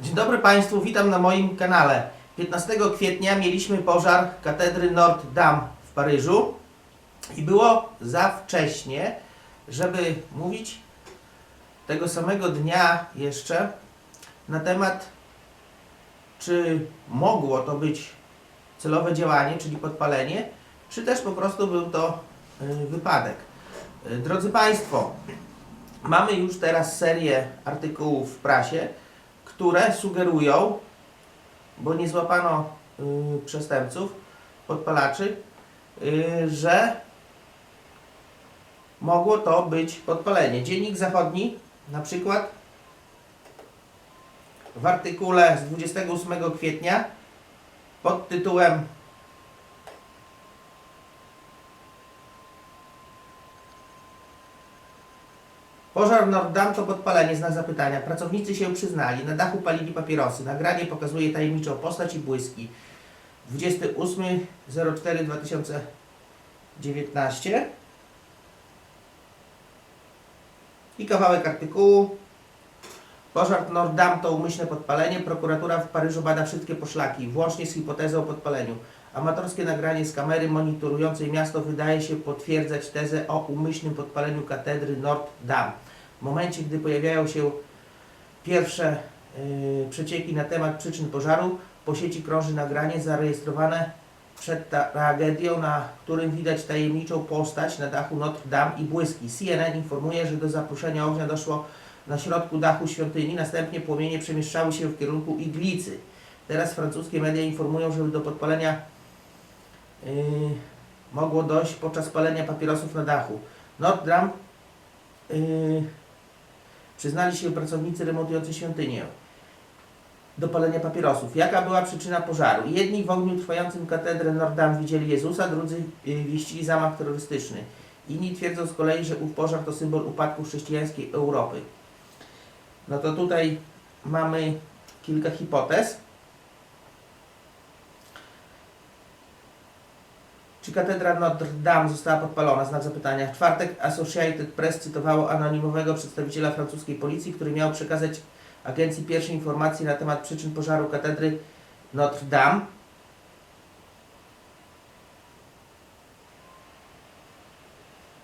Dzień dobry Państwu, witam na moim kanale. 15 kwietnia mieliśmy pożar katedry Notre Dame w Paryżu i było za wcześnie, żeby mówić tego samego dnia jeszcze na temat, czy mogło to być celowe działanie, czyli podpalenie, czy też po prostu był to y, wypadek. Y, Drodzy Państwo, mamy już teraz serię artykułów w prasie, które sugerują, bo nie złapano y, przestępców, podpalaczy, y, że mogło to być podpalenie. Dziennik Zachodni na przykład w artykule z 28 kwietnia pod tytułem Pożar Notre Dame to podpalenie, znak zapytania. Pracownicy się przyznali. Na dachu palili papierosy. Nagranie pokazuje tajemniczą postać i błyski. 28.04.2019 I kawałek artykułu. Pożar Notre Dame to umyślne podpalenie. Prokuratura w Paryżu bada wszystkie poszlaki, włącznie z hipotezą o podpaleniu. Amatorskie nagranie z kamery monitorującej miasto wydaje się potwierdzać tezę o umyślnym podpaleniu katedry Notre Dame. W momencie, gdy pojawiają się pierwsze yy, przecieki na temat przyczyn pożaru, po sieci krąży nagranie zarejestrowane przed tragedią, na którym widać tajemniczą postać na dachu Notre Dame i błyski. CNN informuje, że do zaproszenia ognia doszło na środku dachu świątyni, następnie płomienie przemieszczały się w kierunku iglicy. Teraz francuskie media informują, że do podpalenia yy, mogło dojść podczas palenia papierosów na dachu. Notre Dame yy, przyznali się pracownicy remontujący świątynię do palenia papierosów. Jaka była przyczyna pożaru? Jedni w ogniu trwającym katedrę Notre Dame widzieli Jezusa, drudzy yy, wieścili zamach terrorystyczny. Inni twierdzą z kolei, że ów pożar to symbol upadku chrześcijańskiej Europy. No to tutaj mamy kilka hipotez. Czy katedra Notre Dame została podpalona? Znak zapytania. W czwartek Associated Press cytowało anonimowego przedstawiciela francuskiej policji, który miał przekazać agencji pierwsze informacje na temat przyczyn pożaru katedry Notre Dame.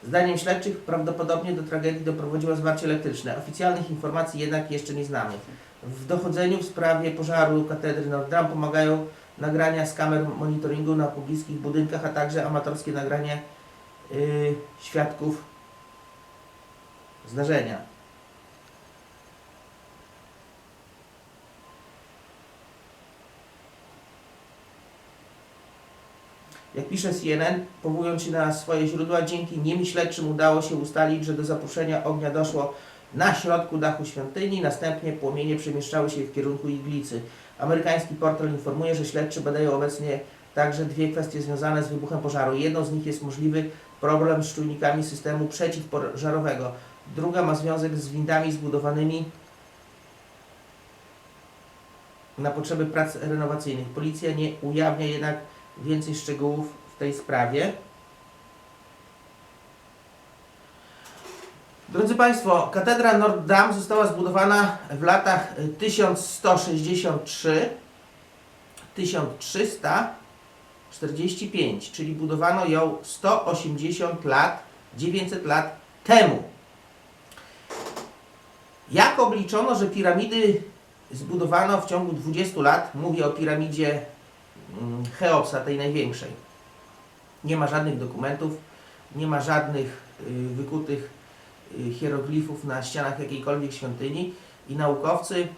Zdaniem śledczych prawdopodobnie do tragedii doprowadziło zwarcie elektryczne. Oficjalnych informacji jednak jeszcze nie znamy. W dochodzeniu w sprawie pożaru katedry Notre Dame pomagają nagrania z kamer monitoringu na pobliskich budynkach, a także amatorskie nagrania yy, świadków zdarzenia. Jak pisze CNN, powołując się na swoje źródła, dzięki nim śledczym udało się ustalić, że do zaproszenia ognia doszło na środku dachu świątyni, następnie płomienie przemieszczały się w kierunku iglicy. Amerykański portal informuje, że śledczy badają obecnie także dwie kwestie związane z wybuchem pożaru. Jedną z nich jest możliwy problem z czujnikami systemu przeciwpożarowego. Druga ma związek z windami zbudowanymi na potrzeby prac renowacyjnych. Policja nie ujawnia jednak więcej szczegółów w tej sprawie. Drodzy Państwo, katedra Notre Dame została zbudowana w latach y, 1163-1345, czyli budowano ją 180 lat, 900 lat temu. Jak obliczono, że piramidy zbudowano w ciągu 20 lat? Mówię o piramidzie mm, Cheopsa, tej największej. Nie ma żadnych dokumentów, nie ma żadnych y, wykutych y, hieroglifów na ścianach jakiejkolwiek świątyni i naukowcy,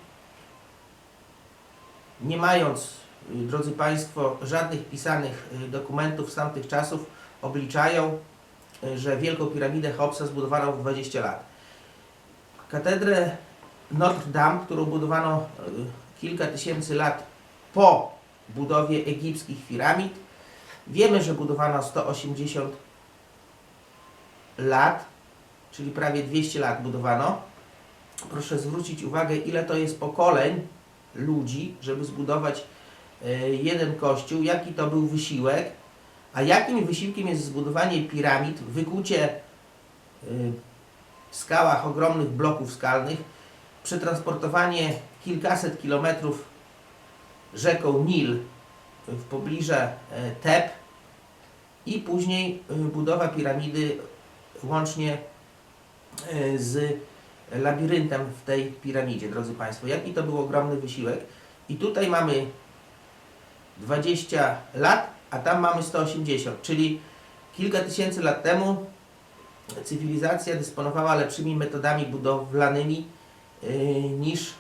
nie mając, y, drodzy Państwo, żadnych pisanych y, dokumentów z tamtych czasów, obliczają, y, że Wielką Piramidę Cheopsa zbudowano w 20 lat. Katedrę Notre Dame, którą budowano y, kilka tysięcy lat po budowie egipskich piramid. Wiemy, że budowano 180 lat, czyli prawie 200 lat budowano. Proszę zwrócić uwagę, ile to jest pokoleń ludzi, żeby zbudować y, jeden kościół, jaki to był wysiłek, a jakim wysiłkiem jest zbudowanie piramid, wykucie y, w skałach ogromnych bloków skalnych, przetransportowanie kilkaset kilometrów rzeką Nil w pobliże e, Teb i później e, budowa piramidy łącznie e, z labiryntem w tej piramidzie, drodzy Państwo. Jaki to był ogromny wysiłek. I tutaj mamy 20 lat, a tam mamy 180, czyli kilka tysięcy lat temu cywilizacja dysponowała lepszymi metodami budowlanymi yy, niż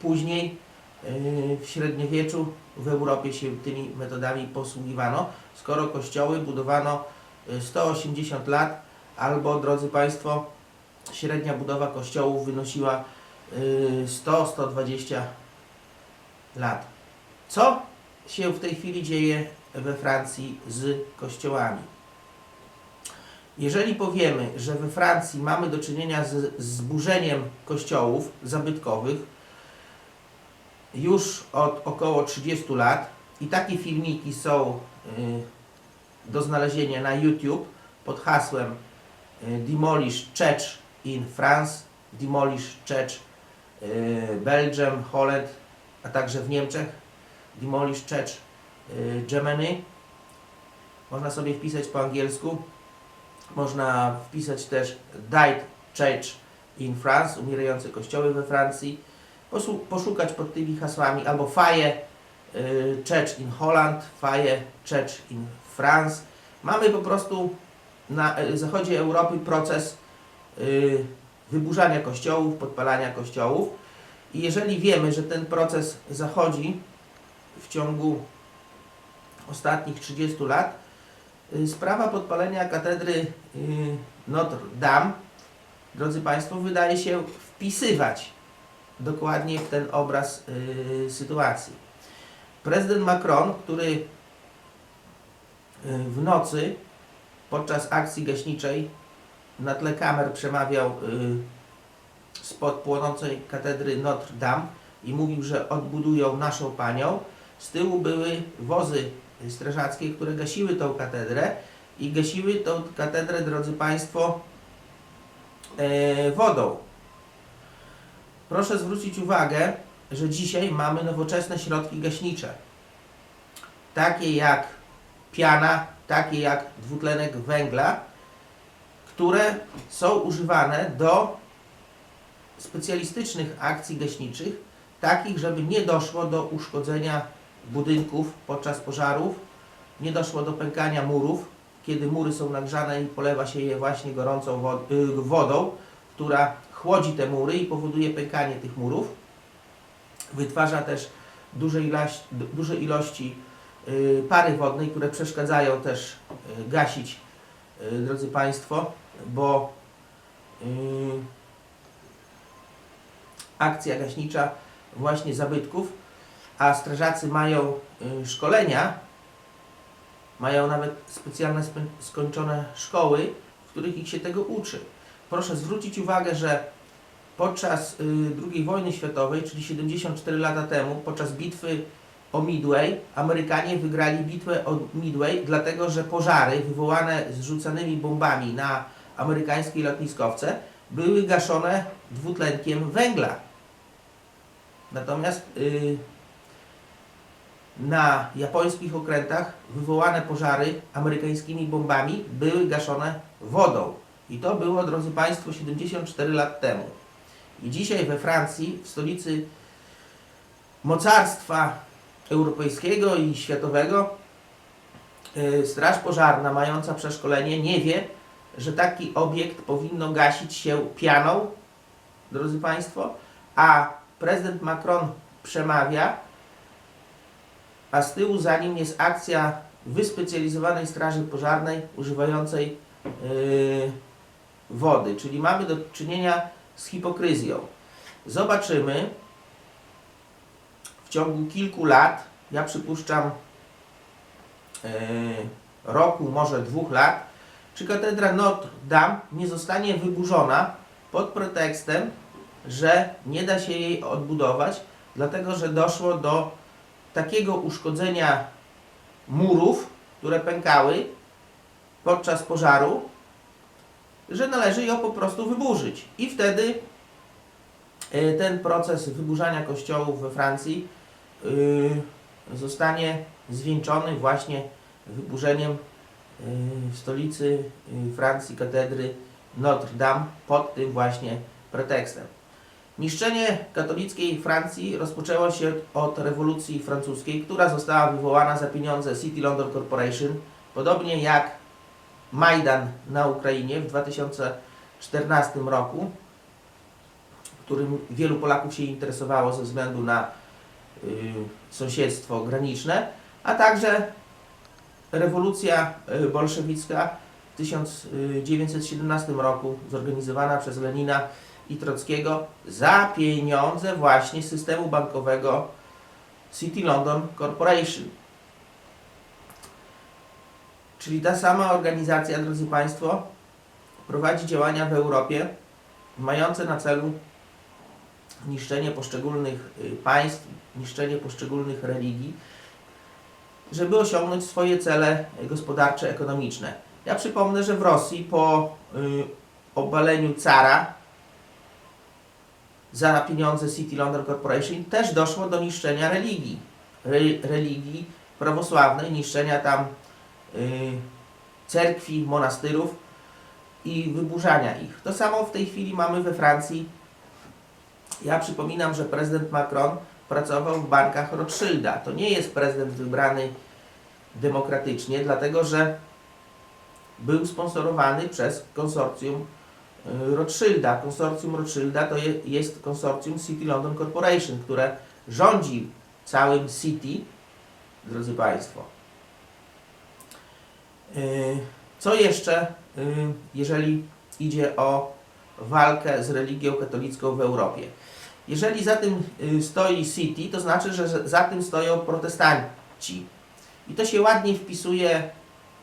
później yy, w średniowieczu w Europie się tymi metodami posługiwano, skoro kościoły budowano yy, 180 lat, albo drodzy Państwo, średnia budowa kościołów wynosiła yy, 100-120 lat. Co się w tej chwili dzieje we Francji z kościołami? Jeżeli powiemy, że we Francji mamy do czynienia z zburzeniem kościołów zabytkowych już od około 30 lat i takie filmiki są y, do znalezienia na YouTube pod hasłem y, Demolish Church in France, Demolish Church y, Belgium, Holland, a także w Niemczech, Demolish Church y, Germany. Można sobie wpisać po angielsku. Można wpisać też Died Church in France, umierające kościoły we Francji. Poszukać pod tymi hasłami albo y, Church in Holland, Fire Church in France. Mamy po prostu na y, zachodzie Europy proces y, wyburzania kościołów, podpalania kościołów. I jeżeli wiemy, że ten proces zachodzi w ciągu ostatnich 30 lat, y, sprawa podpalenia katedry Notre Dame, drodzy Państwo, wydaje się wpisywać dokładnie w ten obraz sytuacji. Prezydent Macron, który w nocy podczas akcji gaśniczej na tle kamer przemawiał y, spod płonącej katedry Notre Dame i mówił, że odbudują naszą panią. Z tyłu były wozy strażackie, które gasiły tą katedrę i gasiły tą katedrę, drodzy Państwo, e, wodą. Proszę zwrócić uwagę, że dzisiaj mamy nowoczesne środki gaśnicze. Takie jak piana, takie jak dwutlenek węgla, które są używane do specjalistycznych akcji gaśniczych, takich, żeby nie doszło do uszkodzenia budynków podczas pożarów, nie doszło do pękania murów, kiedy mury są nagrzane i polewa się je właśnie gorącą y, wodą, która chłodzi te mury i powoduje pękanie tych murów. Wytwarza też duże ilości, duże ilości pary wodnej, które przeszkadzają też y, gasić, y, drodzy Państwo, bo y, akcja gaśnicza właśnie zabytków, a strażacy mają y, szkolenia, mają nawet specjalne spe- skończone szkoły, w których ich się tego uczy. Proszę zwrócić uwagę, że podczas y, II wojny światowej, czyli 74 lata temu, podczas bitwy o Midway, Amerykanie wygrali bitwę o Midway, dlatego że pożary wywołane zrzucanymi bombami na amerykańskie lotniskowce były gaszone dwutlenkiem węgla. Natomiast y, na japońskich okrętach wywołane pożary amerykańskimi bombami były gaszone wodą. I to było, drodzy Państwo, 74 lat temu. I dzisiaj we Francji, w stolicy mocarstwa europejskiego i światowego, y, Straż Pożarna mająca przeszkolenie nie wie, że taki obiekt powinno gasić się pianą, drodzy Państwo, a prezydent Macron przemawia, a z tyłu za nim jest akcja wyspecjalizowanej straży pożarnej używającej yy, wody, czyli mamy do czynienia z hipokryzją. Zobaczymy ciągu kilku lat, ja przypuszczam yy, roku, może dwóch lat, czy katedra Notre Dame nie zostanie wyburzona pod pretekstem, że nie da się jej odbudować, dlatego że doszło do takiego uszkodzenia murów, które pękały podczas pożaru, że należy ją po prostu wyburzyć. I wtedy y, ten proces wyburzania kościołów we Francji zostanie zwieńczony właśnie wyburzeniem y, w stolicy y, Francji katedry Notre Dame pod tym właśnie pretekstem. Niszczenie katolickiej Francji rozpoczęło się od rewolucji francuskiej, która została wywołana za pieniądze City London Corporation, podobnie jak Majdan na Ukrainie w 2014 roku, którym wielu Polaków się interesowało ze względu na y, sąsiedztwo graniczne, a także rewolucja y, bolszewicka w 1917 roku zorganizowana przez Lenina i Trockiego za pieniądze właśnie systemu bankowego City London Corporation. Czyli ta sama organizacja, drodzy Państwo, prowadzi działania w Europie mające na celu niszczenie poszczególnych y, państw, niszczenie poszczególnych religii, żeby osiągnąć swoje cele gospodarcze, ekonomiczne. Ja przypomnę, że w Rosji po y, obaleniu cara za pieniądze City London Corporation też doszło do niszczenia religii. Re, religii prawosławnej, niszczenia tam y, cerkwi, monastyrów i wyburzania ich. To samo w tej chwili mamy we Francji. Ja przypominam, że prezydent Macron pracował w bankach Rothschilda. To nie jest prezydent wybrany demokratycznie, dlatego że był sponsorowany przez konsorcjum y, Rothschilda. Konsorcjum Rothschilda to je, jest konsorcjum City London Corporation, które rządzi całym City, drodzy Państwo. Y, Co jeszcze, y, jeżeli idzie o walkę z religią katolicką w Europie? Jeżeli za tym y, stoi City, to znaczy, że za- tym stoją protestanci. I to się ładnie wpisuje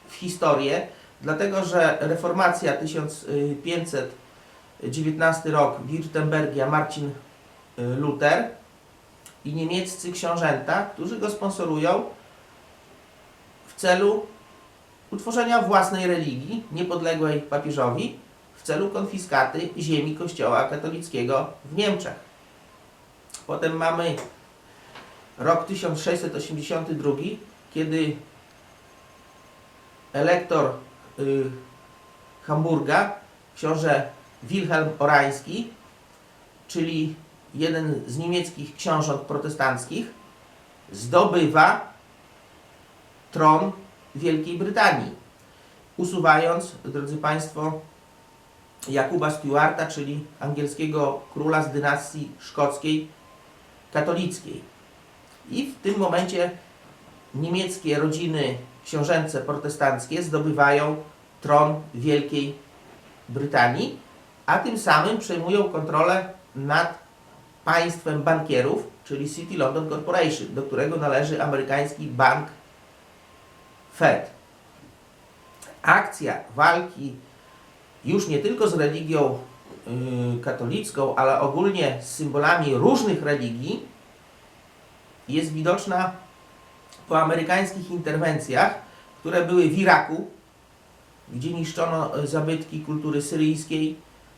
w historię, dlatego że reformacja 1519 rok, Wirtembergia, Marcin y, Luther i niemieccy książęta, którzy go sponsorują w celu utworzenia własnej religii, niepodległej papieżowi, w celu konfiskaty ziemi kościoła katolickiego w Niemczech. Potem mamy rok 1682, kiedy elektor y, Hamburga, książę Wilhelm Orański, czyli jeden z niemieckich książąt protestanckich, zdobywa tron Wielkiej Brytanii, usuwając, drodzy Państwo, Jakuba Stuarta, czyli angielskiego króla z dynastii szkockiej katolickiej. I w tym momencie niemieckie rodziny książęce protestanckie zdobywają tron Wielkiej Brytanii, a tym samym przejmują kontrolę nad państwem bankierów, czyli City London Corporation, do którego należy amerykański bank Fed. Akcja walki już nie tylko z religią katolicką, ale ogólnie z symbolami różnych religii jest widoczna po amerykańskich interwencjach, które były w Iraku, gdzie niszczono e, zabytki kultury syryjskiej,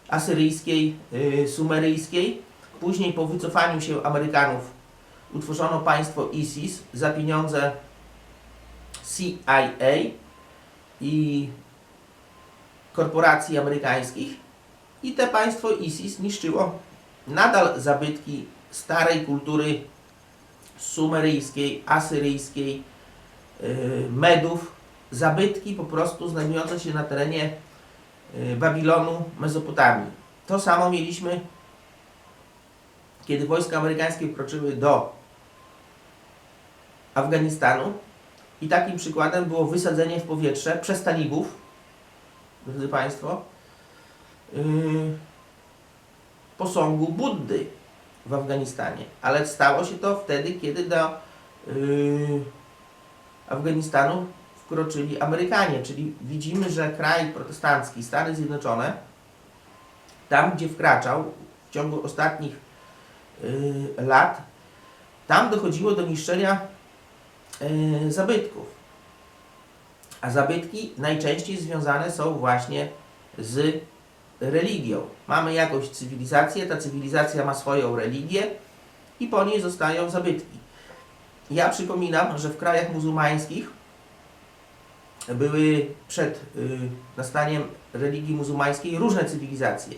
asyryjskiej, y, sumeryjskiej. Później po wycofaniu się Amerykanów utworzono państwo ISIS za pieniądze CIA i korporacji amerykańskich i te państwo ISIS niszczyło nadal zabytki starej kultury sumeryjskiej, asyryjskiej, yy, Medów, zabytki po prostu znajdujące się na terenie yy, Babilonu, Mezopotamii. To samo mieliśmy, kiedy wojska amerykańskie wkroczyły do Afganistanu i takim przykładem było wysadzenie w powietrze przez talibów, drodzy Państwo, posągu Buddy w Afganistanie. Ale stało się to wtedy, kiedy do yy, Afganistanu wkroczyli Amerykanie. Czyli widzimy, że kraj protestancki, Stany Zjednoczone, tam gdzie wkraczał w ciągu ostatnich yy, lat, tam dochodziło do niszczenia zabytków. A zabytki najczęściej związane są właśnie z religią. Mamy jakąś cywilizację, ta cywilizacja ma swoją religię i po niej zostają zabytki. Ja przypominam, że w krajach muzułmańskich były przed y, nastaniem religii muzułmańskiej różne cywilizacje.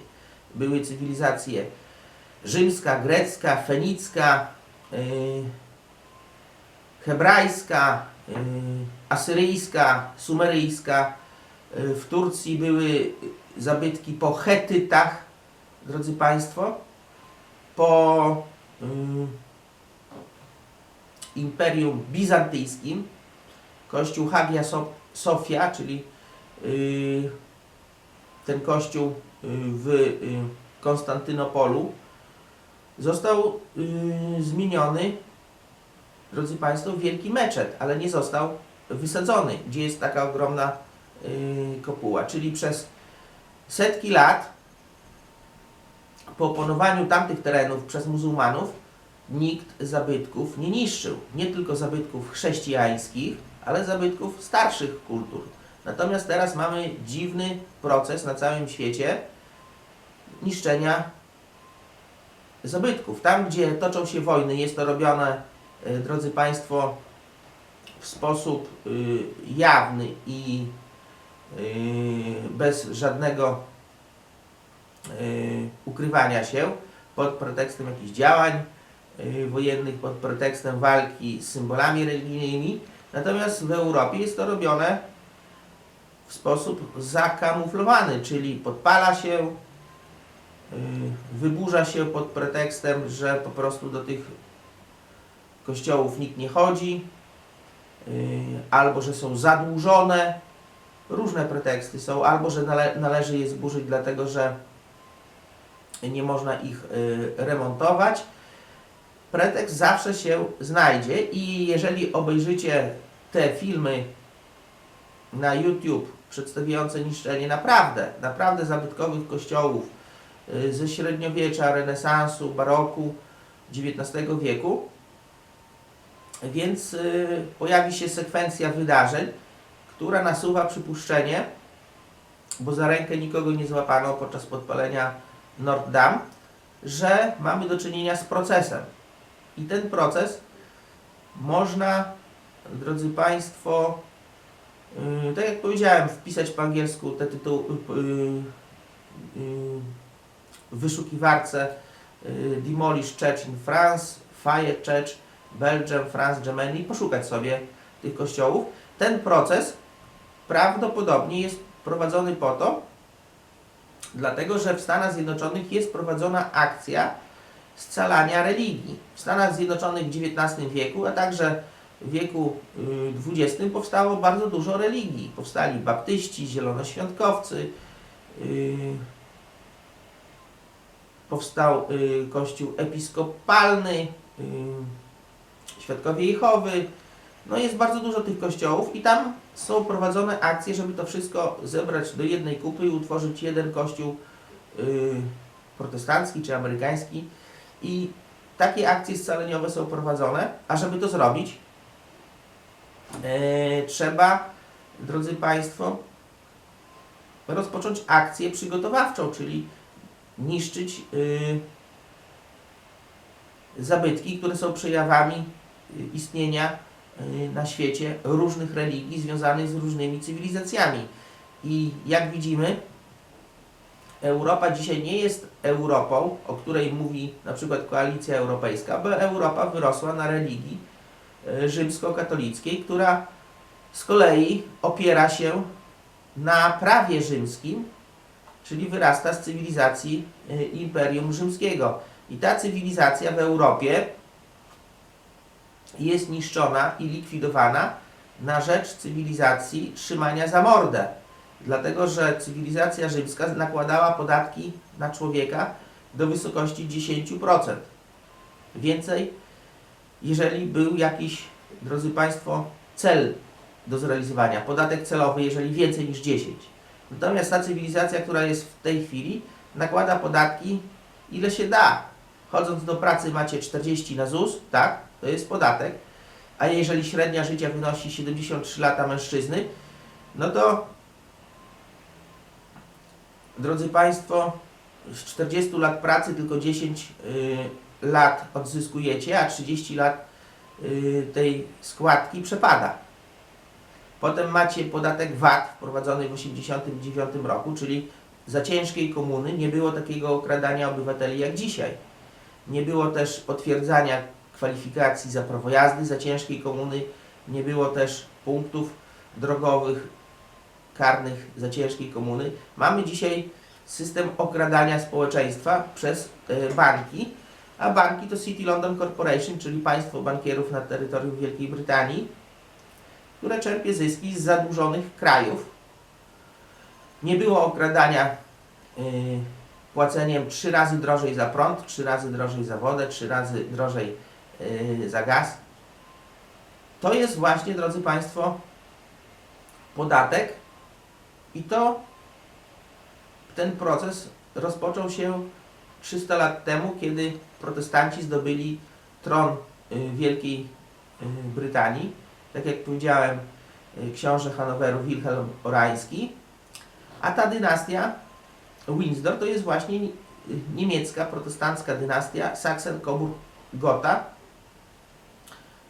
Były cywilizacje rzymska, grecka, fenicka, y, hebrajska, y, asyryjska, sumeryjska. Y, W Turcji były zabytki po Chetytach, drodzy Państwo, po y, Imperium Bizantyjskim, kościół Hagia So- Sofia, czyli y, ten kościół y, w y, Konstantynopolu, został y, zmieniony, drodzy Państwo, w wielki meczet, ale nie został wysadzony, gdzie jest taka ogromna kopuła. Czyli przez setki lat po opanowaniu tamtych terenów przez muzułmanów nikt zabytków nie niszczył. Nie tylko zabytków chrześcijańskich, ale zabytków starszych kultur. Natomiast teraz mamy dziwny proces na całym świecie niszczenia zabytków. Tam, gdzie toczą się wojny, jest to robione, e, drodzy Państwo, w sposób y, jawny i y, bez żadnego y, ukrywania się pod pretekstem jakichś działań y, wojennych, pod pretekstem walki z symbolami religijnymi. Natomiast w Europie jest to robione w sposób zakamuflowany, czyli podpala się, wyburza się pod pretekstem, że po prostu do tych kościołów nikt nie chodzi, albo że są zadłużone. Różne preteksty są, albo że nale należy je zburzyć, dlatego że nie można ich y, remontować. Pretekst zawsze się znajdzie i jeżeli obejrzycie te filmy na YouTube przedstawiające niszczenie naprawdę, naprawdę zabytkowych kościołów y, ze średniowiecza, renesansu, baroku, XIX wieku, więc y, pojawi się sekwencja wydarzeń, która nasuwa przypuszczenie, bo za rękę nikogo nie złapano podczas podpalenia Notre Dame, że mamy do czynienia z procesem. I ten proces można, drodzy Państwo, yy, tak jak powiedziałem, wpisać po angielsku te tytuły yy, yy, w wyszukiwarce yy, Demolish Church in France, Fire Church, Belgium, France, Germany i poszukać sobie tych kościołów. Ten proces prawdopodobnie jest prowadzony po to, dlatego że w Stanach Zjednoczonych jest prowadzona akcja scalania religii. W Stanach Zjednoczonych w XIX wieku, a także w wieku y, XX powstało bardzo dużo religii. Powstali baptyści, zielonoświątkowcy, y, powstał y, kościół episkopalny, y, świadkowie Jehowy. No jest bardzo dużo tych kościołów i tam są prowadzone akcje, żeby to wszystko zebrać do jednej kupy i utworzyć jeden kościół y, protestancki czy amerykański. I takie akcje scaleniowe są prowadzone, a żeby to zrobić, e, trzeba, drodzy Państwo, rozpocząć akcję przygotowawczą, czyli niszczyć y, zabytki, które są przejawami y, istnienia na świecie różnych religii związanych z różnymi cywilizacjami. I jak widzimy, Europa dzisiaj nie jest Europą, o której mówi na przykład Koalicja Europejska, bo Europa wyrosła na religii y, rzymskokatolickiej, która z kolei opiera się na prawie rzymskim, czyli wyrasta z cywilizacji y, Imperium Rzymskiego. I ta cywilizacja w Europie jest niszczona i likwidowana na rzecz cywilizacji trzymania za mordę. Dlatego, że cywilizacja rzymska nakładała podatki na człowieka do wysokości 10%. Więcej, jeżeli był jakiś, drodzy Państwo, cel do zrealizowania, podatek celowy, jeżeli więcej niż 10. Natomiast ta cywilizacja, która jest w tej chwili, nakłada podatki ile się da. Chodząc do pracy macie 40 na ZUS, tak? To jest podatek. A jeżeli średnia życia wynosi 73 lata mężczyzny, no to drodzy Państwo, z 40 lat pracy tylko 10 y, lat odzyskujecie, a 30 lat y, tej składki przepada. Potem macie podatek VAT wprowadzony w 1989 roku, czyli za ciężkiej komuny nie było takiego okradania obywateli jak dzisiaj. Nie było też potwierdzania kwalifikacji za prawo jazdy za ciężkiej komuny, nie było też punktów drogowych karnych za ciężkiej komuny. Mamy dzisiaj system okradania społeczeństwa przez e, banki, a banki to City London Corporation, czyli państwo bankierów na terytorium Wielkiej Brytanii, które czerpie zyski z zadłużonych krajów. Nie było okradania y, płaceniem trzy razy drożej za prąd, trzy razy drożej za wodę, trzy razy drożej za gaz. To jest właśnie, drodzy Państwo, podatek i to ten proces rozpoczął się 300 lat temu, kiedy protestanci zdobyli tron y, Wielkiej y, Brytanii. Tak jak powiedziałem, y, książę Hanoweru Wilhelm Orański, a ta dynastia Windsor to jest właśnie y, niemiecka protestancka dynastia Sachsen-Coburg-Gotha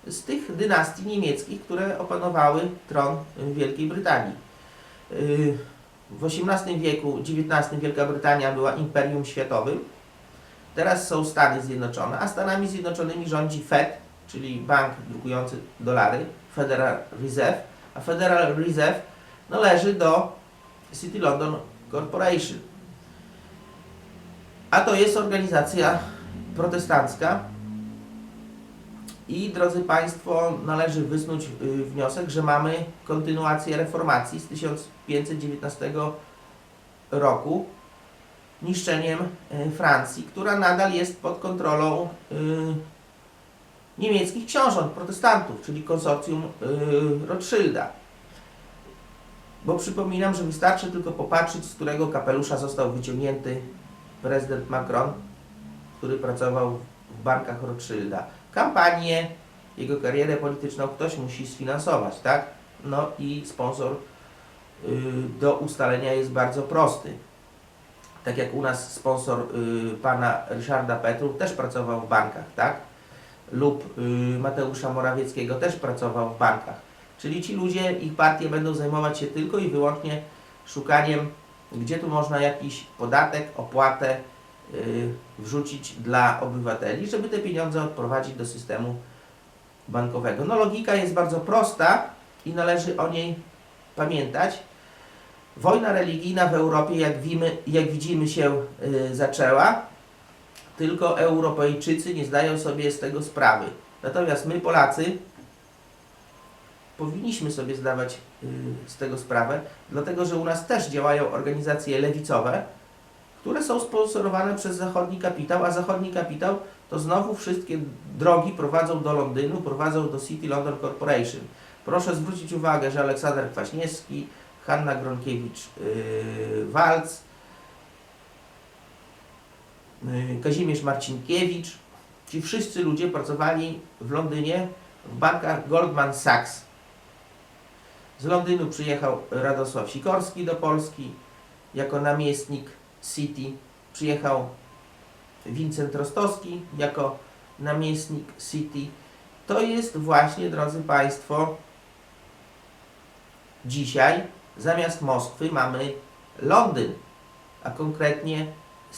z tych dynastii niemieckich, które opanowały tron Wielkiej Brytanii. Y, W XVIII wieku, XIX Wielka Brytania była imperium światowym. Teraz są Stany Zjednoczone, a Stanami Zjednoczonymi rządzi Fed, czyli bank drukujący dolary, Federal Reserve, a Federal Reserve należy do City London Corporation. A to jest organizacja protestancka. I drodzy Państwo, należy wysnuć y, wniosek, że mamy kontynuację reformacji z 1519 roku, niszczeniem y, Francji, która nadal jest pod kontrolą y, niemieckich książąt, protestantów, czyli konsorcjum Rothschilda. Bo przypominam, że wystarczy tylko popatrzeć, z którego kapelusza został wyciągnięty prezydent Macron, który pracował w bankach Rothschilda. Kampanię, jego karierę polityczną ktoś musi sfinansować, tak? No i sponsor y, do ustalenia jest bardzo prosty. Tak jak u nas sponsor y, pana Ryszarda Petru też pracował w bankach, tak? Lub y, Mateusza Morawieckiego też pracował w bankach. Czyli ci ludzie, ich partie będą zajmować się tylko i wyłącznie szukaniem, gdzie tu można jakiś podatek, opłatę wrzucić dla obywateli, żeby te pieniądze odprowadzić do systemu bankowego. No logika jest bardzo prosta i należy o niej pamiętać. Wojna religijna w Europie, jak, wimy, jak widzimy, się y, zaczęła, tylko Europejczycy nie zdają sobie z tego sprawy. Natomiast my, Polacy, powinniśmy sobie zdawać y, z tego sprawę, dlatego że u nas też działają organizacje lewicowe, które są sponsorowane przez zachodni kapitał, a zachodni kapitał to znowu wszystkie drogi prowadzą do Londynu, prowadzą do City London Corporation. Proszę zwrócić uwagę, że Aleksander Kwaśniewski, Hanna Gronkiewicz-Walc, yy, Kazimierz Marcinkiewicz, ci wszyscy ludzie pracowali w Londynie w bankach Goldman Sachs. Z Londynu przyjechał Radosław Sikorski do Polski jako namiestnik City. Przyjechał Wincent Rostowski jako namiestnik City. To jest właśnie, drodzy Państwo, dzisiaj zamiast Moskwy mamy Londyn, a konkretnie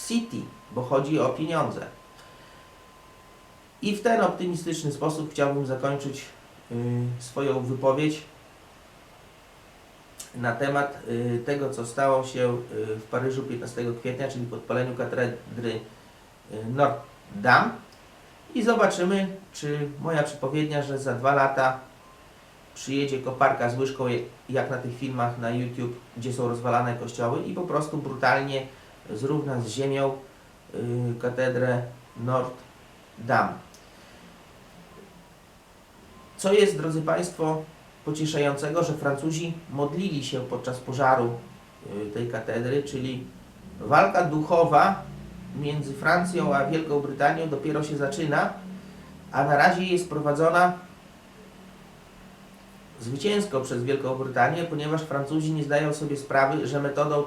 City, bo chodzi o pieniądze. I w ten optymistyczny sposób chciałbym zakończyć y, swoją wypowiedź na temat y, tego, co stało się y, w Paryżu 15 kwietnia, czyli podpaleniu katedry y, Notre Dame. I zobaczymy, czy moja przepowiednia, że za dwa lata przyjedzie koparka z łyżką, jak na tych filmach na YouTube, gdzie są rozwalane kościoły i po prostu brutalnie zrówna z ziemią katedrę Notre Dame. Co jest, drodzy Państwo, pocieszającego, że Francuzi modlili się podczas pożaru y, tej katedry, czyli walka duchowa między Francją a Wielką Brytanią dopiero się zaczyna, a na razie jest prowadzona zwycięsko przez Wielką Brytanię, ponieważ Francuzi nie zdają sobie sprawy, że metodą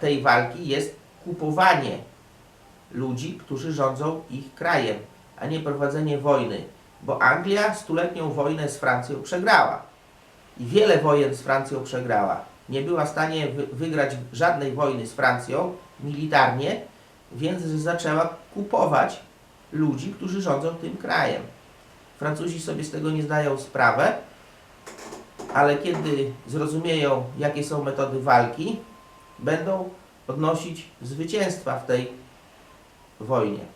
tej walki jest kupowanie ludzi, którzy rządzą ich krajem, a nie prowadzenie wojny. Bo Anglia stuletnią wojnę z Francją przegrała. I wiele wojen z Francją przegrała. Nie była w stanie wy- wygrać żadnej wojny z Francją militarnie, więc zaczęła kupować ludzi, którzy rządzą tym krajem. Francuzi sobie z tego nie zdają sprawy, ale kiedy zrozumieją, jakie są metody walki, będą odnosić zwycięstwa w tej wojnie.